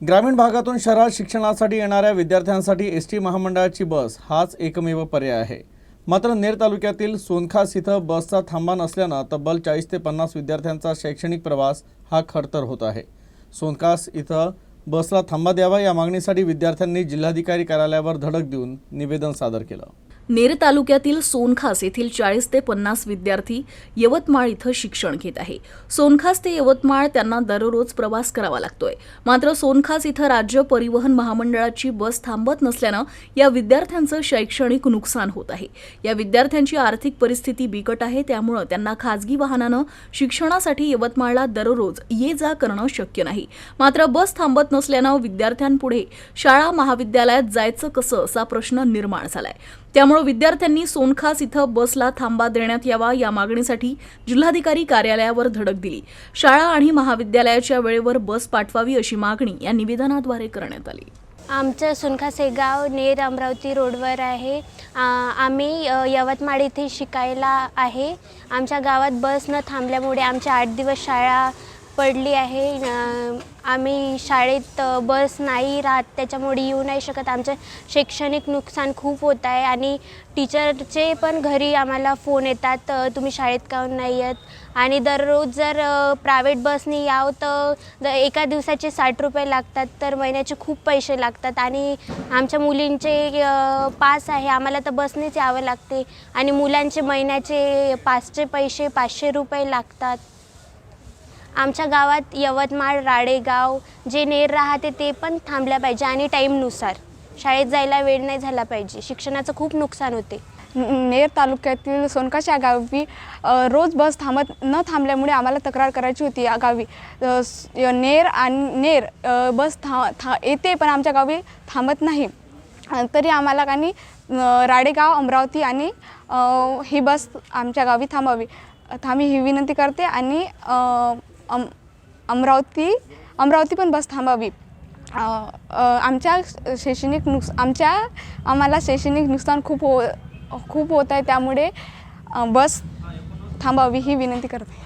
ग्रामीण भागातून शहरात शिक्षणासाठी येणाऱ्या विद्यार्थ्यांसाठी एस टी महामंडळाची बस हाच एकमेव पर्याय आहे. मात्र नेर तालुक्यातील सोनखास इथं बसचा थांबा नसल्यानं तब्बल चाळीस ते पन्नास विद्यार्थ्यांचा शैक्षणिक प्रवास हा खडतर होत आहे. सोनखास इथं बसला थांबा द्यावा या मागणीसाठी विद्यार्थ्यांनी जिल्हाधिकारी कार्यालयावर धडक देऊन निवेदन सादर केलं. नेर तालुक्यातील सोनखास येथील चाळीस ते पन्नास विद्यार्थी यवतमाळ इथं शिक्षण घेत आहे. सोनखास ते यवतमाळ त्यांना दररोज प्रवास करावा लागतोय. मात्र सोनखास इथं राज्य परिवहन महामंडळाची बस थांबत नसल्यानं या विद्यार्थ्यांचं शैक्षणिक नुकसान होत आहे. या विद्यार्थ्यांची आर्थिक परिस्थिती बिकट आहे त्यामुळं त्यांना खाजगी वाहनानं शिक्षणासाठी यवतमाळला दररोज ये जा करणं शक्य नाही. मात्र बस थांबत नसल्यानं विद्यार्थ्यांपुढे शाळा महाविद्यालयात जायचं कसं असा प्रश्न निर्माण झालाय. त्यामुळे विद्यार्थ्यांनी सोनखास इथं बसला थांबा देण्यात यावा या मागणीसाठी जिल्हाधिकारी कार्यालयावर धडक दिली. शाळा आणि महाविद्यालयाच्या वेळेवर बस पाठवावी अशी मागणी या निवेदनाद्वारे करण्यात आली. आमचं सुनखास हे गाव नेर अमरावती रोडवर आहे. आम्ही यवतमाळ इथे शिकायला आहे. आमच्या गावात बस न थांबल्यामुळे आमच्या आठ दिवस शाळा पडली आहे. आम्ही शाळेत बस नाही राहत त्याच्यामुळे येऊ नाही शकत. आमचं शैक्षणिक नुकसान खूप होत आहे आणि टीचरचे पण घरी आम्हाला फोन येतात तुम्ही शाळेत काहून नाही येत? आणि दररोज जर प्रायव्हेट बसने यावं तर एका दिवसाचे साठ रुपये लागतात तर महिन्याचे खूप पैसे लागतात. आणि आमच्या मुलींचे पास आहे. आम्हाला तर बसनेच यावं लागते. आणि मुलांचे महिन्याचे पाचचे पैसे पाचशे रुपये लागतात. आमच्या गावात यवतमाळ राडेगाव जे नेर राहते ते पण थांबल्या पाहिजे आणि टाईमनुसार. शाळेत जायला वेळ नाही झाला पाहिजे. शिक्षणाचं खूप नुकसान होते. नेर तालुक्यातील सोनकाश या गावी रोज बस थांबत न थांबल्यामुळे आम्हाला तक्रार करायची होती या गावी. नेर आणि नेर बस था था येते पण आमच्या गावी थांबत नाही. तरी आम्हाला काही राडेगाव अमरावती आणि ही बस आमच्या गावी थांबावी. थांबी आम्ही ही विनंती करते आणि अम अमरावती अमरावती पण बस थांबावी. आमच्या शैक्षणिक नुकस आमच्या आम्हाला शैक्षणिक नुकसान खूप हो खूप होत आहे त्यामुळे बस थांबावी ही विनंती करते.